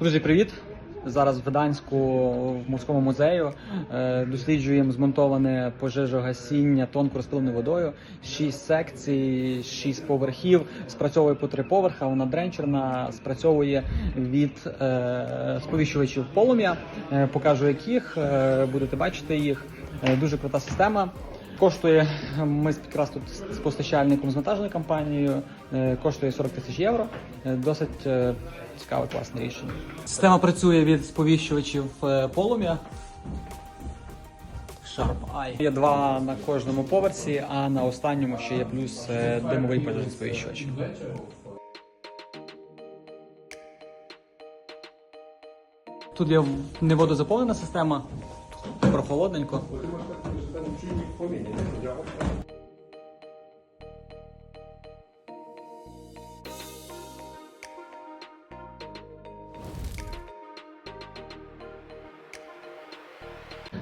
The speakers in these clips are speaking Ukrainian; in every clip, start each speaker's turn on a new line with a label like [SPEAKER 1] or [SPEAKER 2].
[SPEAKER 1] Друзі, привіт! Зараз в Гданську в морському музею е, досліджуємо змонтоване пожежогасіння тонко розпиленою водою. Шість секцій, шість поверхів. Спрацьовує по три поверха. Вона дренчерна, спрацьовує від е, сповіщувачів полум'я. Е, покажу яких будете бачити їх. Дуже крута система. Коштує ми якраз тут з постачальником з монтажною компанією. е, Коштує 40 тисяч євро. Е, Досить е, цікаве, класне рішення. Система працює від сповіщувачів полум'я. Sharp Eye. Є два на кожному поверсі, а на останньому ще є плюс димовий пожежний сповіщувач. Тут є не водозаповнена система, прохолодненько.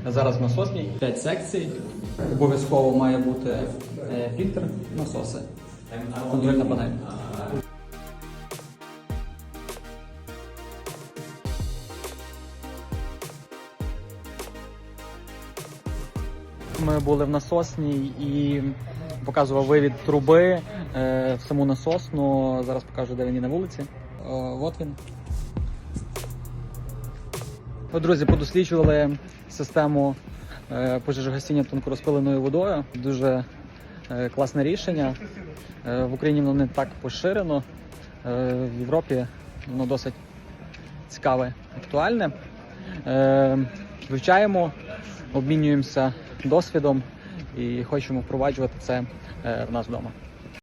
[SPEAKER 1] Зараз в насосній 5 секцій. Обов'язково має бути е, фільтр насоси. Контрольна панель. Ми були в насосній і показував вивід труби е, в саму насосну. Зараз покажу, де він є на вулиці. О, от він. Друзі, подосліджували систему е, пожежогасіння тонкорозпиленою водою. Дуже е, класне рішення. Е, в Україні воно не так поширено. Е, в Європі воно досить цікаве, актуальне. Е, вивчаємо, обмінюємося досвідом і хочемо впроваджувати це е, в нас вдома.